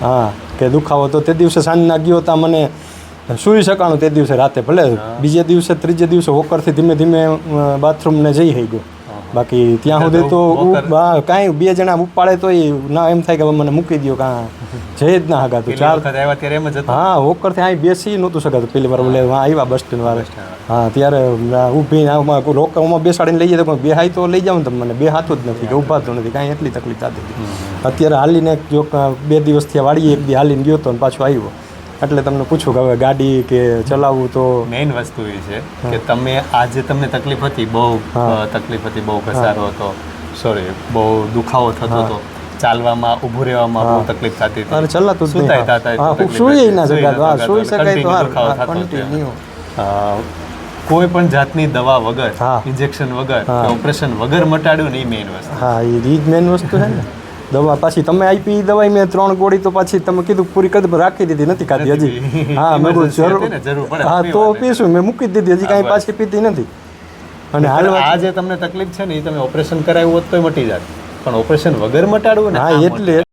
હા કે દુખાવો તો તે દિવસે સાંજના ગયો તા મને સૂઈ શકાણું તે દિવસે રાતે ભલે બીજે દિવસે ત્રીજે દિવસે હોકરથી ધીમે ધીમે બાથરૂમ ને જઈ થઈ ગયો બાકી ત્યાં સુધી તો કાંઈ બે જણા ઉપાડે તો ના એમ થાય કે મને મૂકી દો કાં જઈ જ ના હગાતું ચાર આવ્યા ત્યારે એમ જ હા વોકરથી અહીં બેસી નહોતું શકાતું. પેલી વાર બોલે આવ્યા બસ સ્ટેન્ડ વાળે. હા ત્યારે ઊભી રોકરમાં બેસાડીને લઈ જાય તો બે હાઈ તો લઈ જાવ ને મને. બે હાથું જ નથી કે ઊભાતું નથી કાંઈ એટલી તકલીફ થતી હતી. અત્યારે હાલીને જો બે દિવસથી વાળીએ એક દી હાલીને ગયો તો ને પાછો આવ્યો. એટલે તમને પૂછું કે હવે ગાડી કે ચલાવવું તો મેઇન વસ્તુ એ છે કે તમે આજે તમને તકલીફ હતી બહુ તકલીફ હતી બહુ ઘસારો હતો. સોરી બહુ દુખાવો થતો હતો. ચાલવામાં ઊભું રહેવામાં બહુ તકલીફ થતી હતી. અને ચલાતું સુતાય નહીં. હા સુઈ ના હતી. હા સુઈ શકાય તો હા કન્ટિન્યુ કોઈ પણ જાતની દવા વગર. ઇન્જેક્શન વગર ઓપરેશન વગર મટાડ્યું ને એ મેઇન વસ્તુ. હા એ જ મેન વસ્તુ છે ને. દવા પાછી તમે આપી દવાઈ મેં ત્રણ ગોળી તો પાછી તમે કીધું પૂરી કદ રાખી દીધી નથી ખાધી હજી. હા મેં જરૂર હતી હા તો પીશું. મેં મૂકી દીધી હજી કાંઈ પાછી પીતી નથી. અને હાલ આ જે તમને તકલીફ છે ને એ તમે ઓપરેશન કરાવ્યું હોત તોય મટી જાત. પણ ઓપરેશન વગર મટાડવું ને હા એટલે